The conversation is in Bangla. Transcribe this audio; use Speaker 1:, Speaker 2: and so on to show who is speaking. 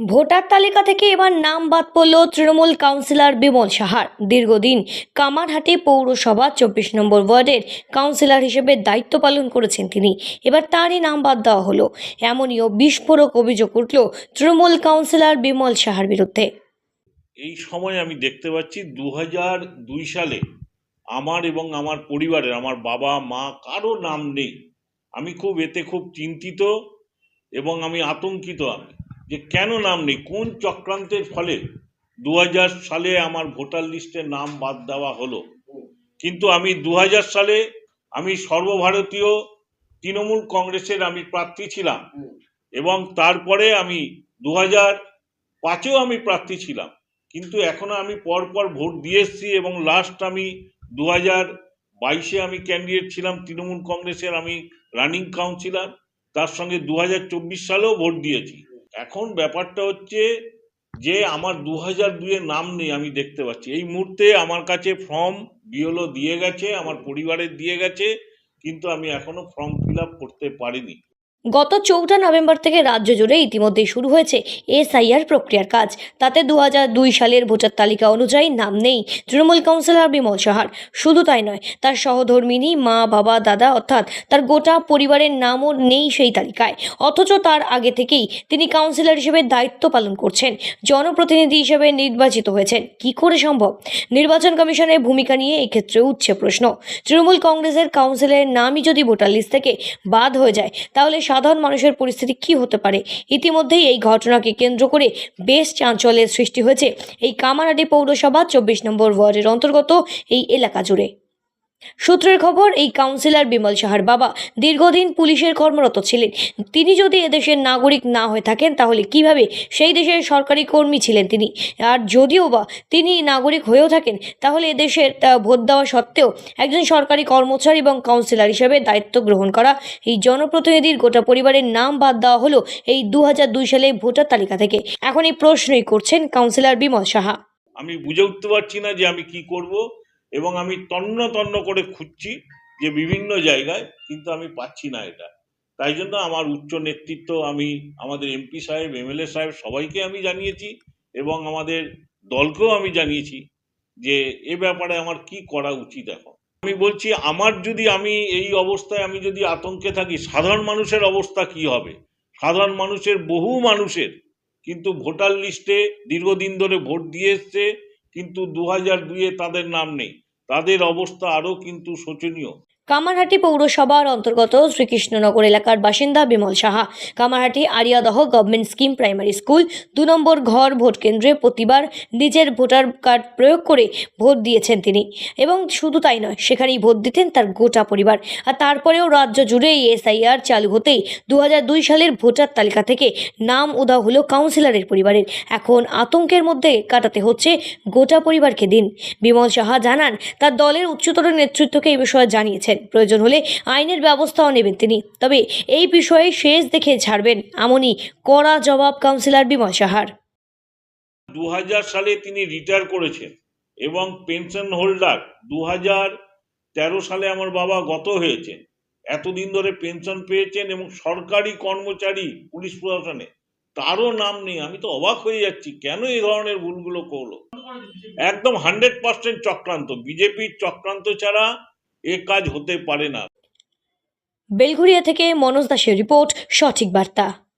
Speaker 1: ভোটার তালিকা থেকে এবার নাম বাদ পড়ল তৃণমূল কাউন্সিলর বিমল সাহার। দীর্ঘদিন কামারহাটি পৌরসভা চব্বিশ নম্বর ওয়ার্ডের কাউন্সিলর হিসেবে দায়িত্ব পালন করেছেন তিনি। এবার তারই নাম বাদ দেওয়া হলো। এমনইও বিস্ফোরক অভিযোগ উঠল তৃণমূল কাউন্সিলর বিমল সাহার বিরুদ্ধে।
Speaker 2: এই সময় আমি দেখতে পাচ্ছি দু দুই সালে আমার এবং আমার পরিবারের, আমার বাবা, মা কারও নাম নেই। আমি খুব এতে খুব চিন্তিত এবং আমি আতঙ্কিত আমি। যে কেন নাম নেই? কোন চক্রান্তের ফলে? দু হাজার সালে আমার ভোটার লিস্টে নাম বাদ দেওয়া হলো। কিন্তু আমি দু হাজার সালে আমি সর্বভারতীয় তৃণমূল কংগ্রেসের আমি প্রার্থী ছিলাম। এবং তারপরে আমি দু হাজার পাঁচেও আমি প্রার্থী ছিলাম। কিন্তু এখনও আমি পরপর ভোট দিয়ে এসেছি এবং লাস্ট আমি দু হাজার বাইশে আমি ক্যান্ডিডেট ছিলাম তৃণমূল কংগ্রেসের আমি রানিং কাউন্সিলর তার সঙ্গে দু হাজার চব্বিশ সালেও ভোট দিয়েছি। এখন ব্যাপারটা হচ্ছে যে আমার দু হাজার দুইয়ের নাম নেই, আমি দেখতে পাচ্ছি। এই মুহূর্তে আমার কাছে ফর্ম বিওলো দিয়ে গেছে, আমার পরিবারের দিয়ে গেছে, কিন্তু আমি এখনও ফর্ম ফিল আপ করতে পারিনি।
Speaker 1: গত চৌঠা নভেম্বর থেকে রাজ্য জুড়ে ইতিমধ্যেই শুরু হয়েছে এসআইআর প্রক্রিয়ার কাজ। তাতে দু দুই সালের ভোটার তালিকা অনুযায়ী নাম নেই তৃণমূল কাউন্সিলর বিমল সাহার। শুধু তাই নয়, তার সহধর্মিনী, মা, বাবা, দাদা অর্থাৎ তার গোটা পরিবারের নামও নেই সেই তালিকায়। অথচ তার আগে থেকেই তিনি কাউন্সিলর হিসেবে দায়িত্ব পালন করছেন, জনপ্রতিনিধি হিসেবে নির্বাচিত হয়েছেন। কি করে সম্ভব? নির্বাচন কমিশনের ভূমিকা নিয়ে এক্ষেত্রে উঠছে প্রশ্ন। তৃণমূল কংগ্রেসের কাউন্সিলের নামই যদি ভোটার লিস্ট থেকে বাদ হয়ে যায়, তাহলে সাধারণ মানুষের পরিস্থিতি কি হতে পারে? ইতিমধ্যেই এই ঘটনাকে কেন্দ্র করে বেশ চাঞ্চল্যের সৃষ্টি হয়েছে। এই কামারহাটি পৌরসভা চব্বিশ নম্বর ওয়ার্ডের অন্তর্গত এই এলাকা জুড়ে। সূত্রের খবর, এই কাউন্সিলর বিমল সাহার বাবা দীর্ঘদিন পুলিশের কর্মরত ছিলেন। তিনি যদি এদেশের নাগরিক না হয়ে থাকেন, তাহলে কীভাবে সেই দেশের সরকারি কর্মী ছিলেন তিনি? আর যদিও বা তিনি নাগরিক হয়েও থাকেন, তাহলে এদেশের ভোট দেওয়া সত্ত্বেও একজন সরকারি কর্মচারী এবং কাউন্সিলর হিসেবে দায়িত্ব গ্রহণ করা, এই জনপ্রতিনিধির গোটা পরিবারের নাম বাদ দেওয়া হলো এই দু সালে ভোটার তালিকা থেকে। এখন এই প্রশ্নই করছেন কাউন্সিলর বিমল সাহা।
Speaker 2: আমি বুঝে উঠতে পারছি না যে আমি কি করব। এবং আমি তন্ন তন্ন করে খুঁজছি যে বিভিন্ন জায়গায়, কিন্তু আমি পাচ্ছি না এটা। তাই জন্য আমার উচ্চ নেতৃত্ব আমি, আমাদের এমপি সাহেব, এমএলএ সাহেব সবাইকে আমি জানিয়েছি এবং আমাদের দলকেও আমি জানিয়েছি যে এ ব্যাপারে আমার কি করা উচিত এখন। আমি বলছি, আমার যদি আমি এই অবস্থায় আমি যদি আতঙ্কে থাকি, সাধারণ মানুষের অবস্থা কি হবে? সাধারণ মানুষের, বহু মানুষের, কিন্তু ভোটার লিস্টে দীর্ঘদিন ধরে ভোট দিয়ে এসছে কিন্তু দু হাজার দুইয়ে তাদের নাম নেই। তাদের অবস্থা আরও কিন্তু শোচনীয়।
Speaker 1: কামারহাটি পৌরসভার অন্তর্গত শ্রীকৃষ্ণনগর এলাকার বাসিন্দা Bimal Saha. Kamarhati Ariadaha government scheme primary school দু নম্বর ঘর ভোট কেন্দ্রে প্রতিবার নিজের ভোটার কার্ড প্রয়োগ করে ভোট দিয়েছেন তিনি। এবং শুধু তাই নয়, সেখানেই ভোট দিতেন তার গোটা পরিবার। আর তারপরেও রাজ্য জুড়ে এই এসআইআর চালু হতেই দু হাজার দুই সালের ভোটার তালিকা থেকে নাম উধাও হলো কাউন্সিলরের পরিবারের। এখন আতঙ্কের মধ্যে কাটাতে হচ্ছে গোটা পরিবারকে দিন। বিমল সাহা জানান, তার দলের উচ্চতর নেতৃত্বকে এই বিষয়ে জানিয়েছেন। প্রয়োজন হলে আইনের ব্যবস্থাও নেবেন তিনি। তবে এই বিষয়ে শেষ দেখে ছাড়বেন এমনই কড়া জবাব কাউন্সিলর বিমল সাহার।
Speaker 2: দু হাজার সালে তিনি রিটায়ার করেছেন এবং পেনশন হোল্ডার দু হাজার তেরো সালে আমার বাবা গত হয়েছেন। এতদিন ধরে পেনশন পেয়েছেন এবং সরকারি কর্মচারী, পুলিশ প্রশাসনে তারও নাম নেই। আমি তো অবাক হয়ে যাচ্ছি, কেন এই ধরনের ভুলগুলো করল? একদম হান্ড্রেড পার্সেন্ট চক্রান্ত। বিজেপির চক্রান্ত ছাড়া এ কাজ হতে পারে না।
Speaker 1: বেলঘুরিয়া থেকে মনোজ দাসের রিপোর্ট সঠিক বার্তা।